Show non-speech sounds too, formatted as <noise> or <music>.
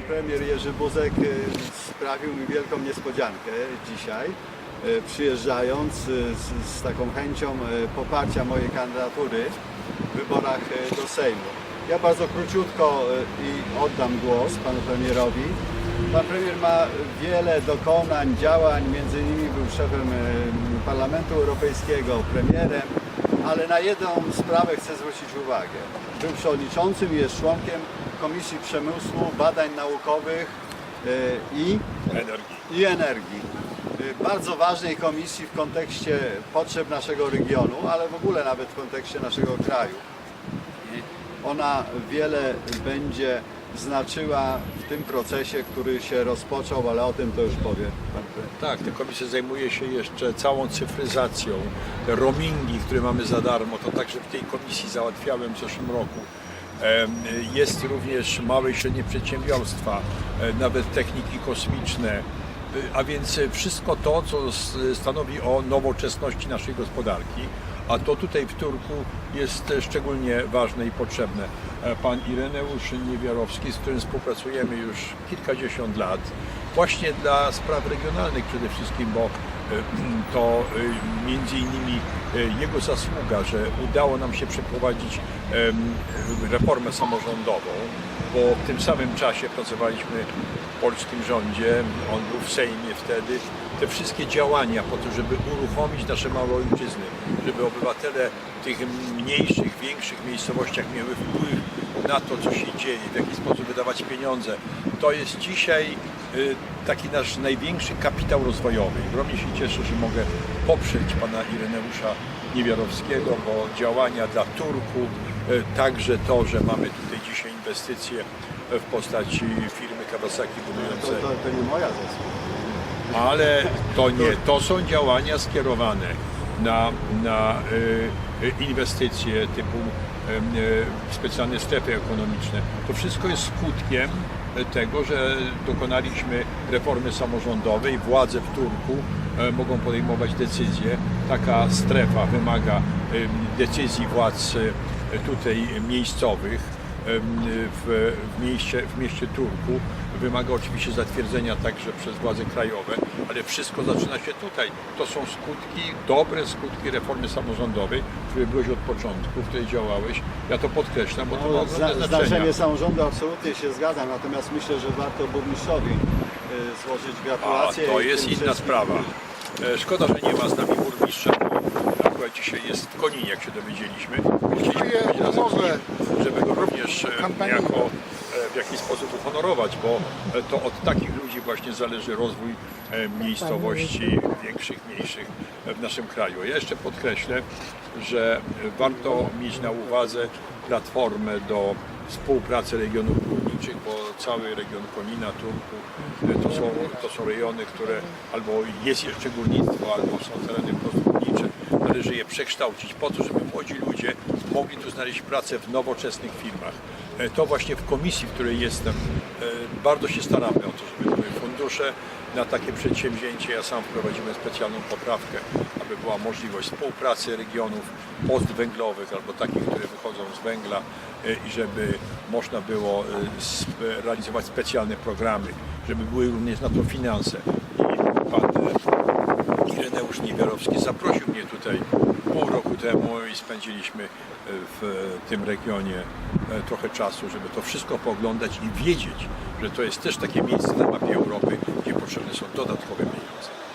Pan premier Jerzy Buzek y, sprawił mi wielką niespodziankę dzisiaj, y, przyjeżdżając y, z, z taką chęcią poparcia mojej kandydatury w wyborach do Sejmu. Ja bardzo króciutko i oddam głos panu premierowi. Pan premier ma wiele dokonań, działań, między innymi był szefem Parlamentu Europejskiego, premierem, ale na jedną sprawę chcę zwrócić uwagę. Był przewodniczącym i jest członkiem Komisji Przemysłu, Badań Naukowych y, i, energii. i Energii. Y, Bardzo ważnej komisji w kontekście potrzeb naszego regionu, ale w ogóle nawet w kontekście naszego kraju. Ona wiele będzie znaczyła w tym procesie, który się rozpoczął, ale o tym to już powie pan premier. Tak, ta komisja zajmuje się jeszcze całą cyfryzacją. Te roamingi, które mamy za darmo, to także w tej komisji załatwiałem w zeszłym roku. Jest również małe i średnie przedsiębiorstwa, e, nawet techniki kosmiczne, E, a więc wszystko to, co stanowi o nowoczesności naszej gospodarki, a to tutaj w Turku jest szczególnie ważne i potrzebne. E, Pan Ireneusz Niewiarowski, z którym współpracujemy już kilkadziesiąt lat, właśnie dla spraw regionalnych przede wszystkim, bo e, <clears throat> to e, między innymi jego zasługa, że udało nam się przeprowadzić reformę samorządową, bo w tym samym czasie pracowaliśmy w polskim rządzie, on był w Sejmie wtedy, te wszystkie działania po to, żeby uruchomić nasze małe ojczyzny, żeby obywatele w tych mniejszych, większych miejscowościach mieli wpływ na to, co się dzieje, w jaki sposób wydawać pieniądze. To jest dzisiaj y, taki nasz największy kapitał rozwojowy. Ogromnie się cieszę, że mogę poprzeć pana Ireneusza Niewiarowskiego, bo działania dla Turku, y, także to, że mamy tutaj dzisiaj inwestycje w postaci firmy Kawasaki To, budującej to, to nie moja zasługa. ale to nie, to są działania skierowane na, na y, inwestycje typu specjalne strefy ekonomiczne. To wszystko jest skutkiem tego, że dokonaliśmy reformy samorządowej, władze w Turku mogą podejmować decyzje. Taka strefa wymaga decyzji władz tutaj miejscowych w, w, mieście, w mieście Turku. Wymaga oczywiście zatwierdzenia także przez władze krajowe, ale wszystko zaczyna się tutaj. To są skutki, dobre skutki reformy samorządowej, które byłeś od początku, w której działałeś. Ja to podkreślam, bo to ma No, ogromne znaczenie samorządu absolutnie się zgadzam, natomiast myślę, że warto burmistrzowi y, złożyć A gratulacje. to i jest inna sprawa. E, Szkoda, że nie ma z nami burmistrza, dzisiaj jest w Koninie, jak się dowiedzieliśmy. Chcieliśmy być razem z umowę. nim, żeby go również e, jako e, w jakiś sposób uhonorować, bo e, to od takich ludzi właśnie zależy rozwój miejscowości większych, mniejszych w naszym kraju. Ja jeszcze podkreślę, że warto mieć na uwadze platformę do współpracy regionów górniczych, bo cały region Konina, Turku to są, to są rejony, które albo jest jeszcze górnictwo, albo są tereny górnicze. Należy je przekształcić po to, żeby młodzi ludzie mogli tu znaleźć pracę w nowoczesnych firmach. E, To właśnie w komisji, w której jestem, e, bardzo się staramy o to, żeby były fundusze na takie przedsięwzięcie. Ja sam wprowadziłem specjalną poprawkę, aby była możliwość współpracy regionów postwęglowych albo takich, które wychodzą z węgla e, i żeby można było realizować specjalne programy, żeby były również na to finanse. I pan Ireneusz Niewiarowski zaprosił mnie tutaj pół roku temu i spędziliśmy e, w tym regionie e, trochę czasu, żeby to wszystko pooglądać i wiedzieć, że to jest też takie miejsce na mapie Europy, gdzie potrzebne są dodatkowe pieniądze.